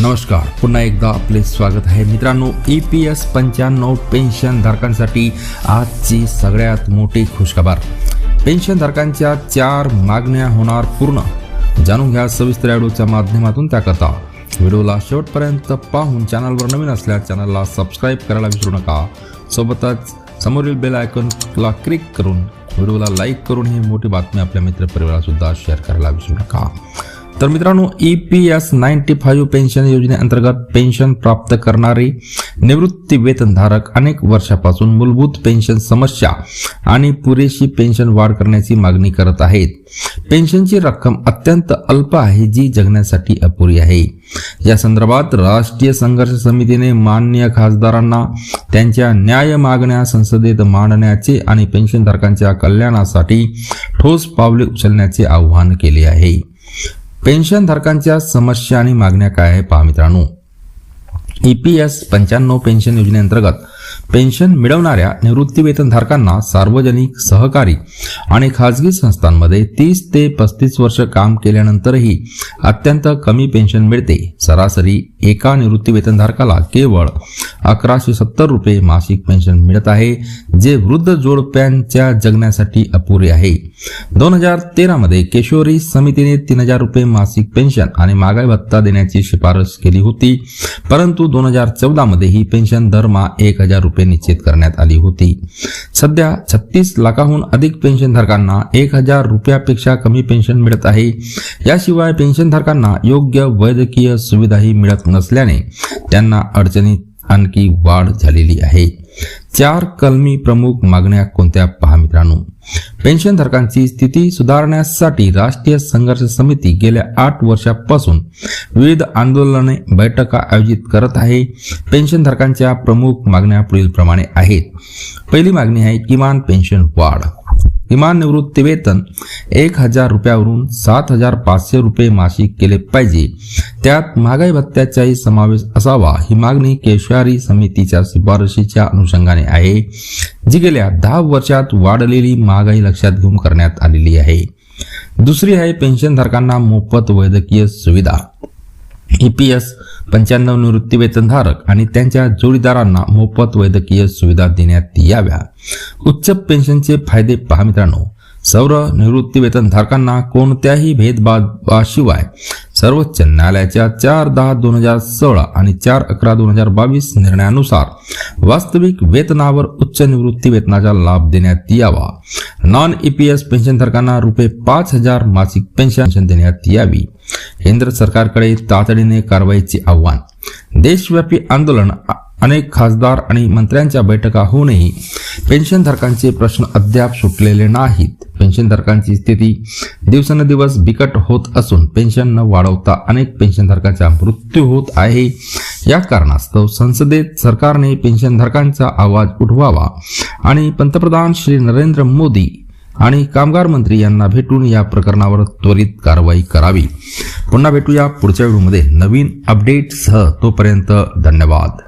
नमस्कार. पुन्हा एकदा आपले स्वागत आहे. मित्रांनो ई पी एस पंच्याण्णव पेन्शन धारकांसाठी आजची सगळ्यात मोठी खुशखबर. पेन्शन धारकांच्या चार मागण्या होणार पूर्ण. जाणून घ्या सविस्तर ॲडोच्या माध्यमातून त्याकरता. व्हिडिओला शेवटपर्यंत पाहून चॅनलवर नवीन असल्यास चॅनलला सबस्क्राईब करायला विसरू नका. सोबतच समोरील बेल आयकॉनला क्लिक करून व्हिडिओला लाईक करून ही मोठी बातमी आपल्या मित्रपरिवारासुद्धा शेअर करायला विसरू नका. तर मित्रांनो E P S ninety five pension योजनेअंतर्गत पेन्शन प्राप्त करणारे निवृत्ती वेतनधारक अनेक वर्षापासून मूलभूत पेन्शन समस्या आणि पुरेशी पेन्शन वाढ करण्याची मागणी करत आहेत. पेन्शनची रक्कम अत्यंत अल्प आहे जी जगण्यासाठी अपुरी आहे. या संदर्भात राष्ट्रीय संघर्ष समितीने मान्य खासदारांना त्यांच्या न्याय मागण्या संसदेत मांडण्याचे आणि पेन्शनधारकांच्या कल्याणासाठी ठोस पावले उचलण्याचे आवाहन केले आहे. पेन्शनधारकांच्या समस्या आणि मागण्या काय आहे पहा मित्रांनो? ई पी एस पंच्याण्णव पेन्शन योजनेअंतर्गत पेन्शन मिळवणाऱ्या निवृत्तीवेतनधारकांना सार्वजनिक सहकारी आणि खाजगी संस्थांमध्ये तीस ते पस्तीस वर्ष काम केल्यानंतरही अत्यंत कमी पेन्शन मिळते. सरासरी एका निवृत्तीवेतनधारकाला केवळ अकराशे सत्तर रुपये मासिक पेन्शन मिळत आहे जे वृद्ध जोडप्यांच्या जगण्यासाठी अपुरे आहे. दोन हजार तेरामध्ये केशोरी समितीने तीन हजार रुपये मासिक पेन्शन आणि महागाई भत्ता देण्याची शिफारस केली होती परंतु दोन हजार चौदा मध्ये ही पेन्शन दरमहा एक हजार रुपये निश्चित करण्यात आली होती. सध्या छत्तीस लाखाहून अधिक पेन्शनधारकांना एक हजार रुपयापेक्षा कमी पेन्शन मिळत आहे. याशिवाय पेन्शनधारकांना योग्य वैद्यकीय सुविधाही मिळत नसल्याने त्यांना अडचणीत आणखी वाढ झालेली आहे. चार कलमी प्रमुख मागण्या कोणत्या पहा मित्रांनो? पेन्शनधारकांची स्थिती सुधारण्यासाठी राष्ट्रीय संघर्ष समिती गेल्या आठ वर्षापासून विविध आंदोलने बैठका आयोजित करत आहे. पेन्शनधारकांच्या प्रमुख मागण्या पुढीलप्रमाणे आहेत. पहिली मागणी आहे किमान पेन्शन वाढ. किमान निवृत्ती वेतन एक हजार रुपयावरून सात हजार पाचशे रुपये मासिक केले पाहिजे. त्यात महागाई भत्त्याचाही समावेश असावा ही मागणी केशवारी समितीच्या शिफारशीच्या अनुषंगाने आहे जी गेल्या दहा वर्षात वाढलेली महागाई लक्षात घेऊन करण्यात आलेली आहे. दुसरी आहे पेन्शनधारकांना मोफत वैद्यकीय सुविधा. ई पी एस पंच्याण्णव निवृत्तीवेतनधारक आणि त्यांच्या जोडीदारांना मोफत वैद्यकीय सुविधा देण्यात याव्या. उच्च पेन्शनचे फायदे पहा मित्रांनो. सौर निवृत्तीवेतनधारकांना कोणत्याही भेदभावाशिवाय सर्वोच्च न्यायालयाच्या चार दहा दोन हजार सोळा आणि चार अकरा दोन हजार बावीस निर्णयानुसार वास्तविक वेतनावर उच्च निवृत्ती वेतनाचा लाभ देण्यात यावा. नॉन ई पी एस पेन्शनधारकांना रुपये पाच हजार मासिक पेन्शन देण्यात यावी. केंद्र सरकारकडे तातडीने कारवाईचे आव्हान. देशव्यापी आंदोलन अनेक खासदार आणि मंत्र्यांच्या बैठका होऊनही पेन्शनधारकांचे प्रश्न अद्याप सुटलेले नाहीत. पेन्शनधारकांची स्थिती दिवसेंदिवस बिकट होत असून पेन्शन न वाढवता अनेक पेन्शनधारकांचा मृत्यू होत आहे. या कारणास्तव संसदेत सरकारने पेन्शनधारकांचा आवाज उठवावा आणि पंतप्रधान श्री नरेंद्र मोदी आणि कामगार मंत्री यांना भेटून या प्रकरणावर त्वरित कारवाई करावी. पुन्हा भेटूया पुढच्या व्हिडिओमध्ये. नवीन अपडेटसह तोपर्यंत धन्यवाद.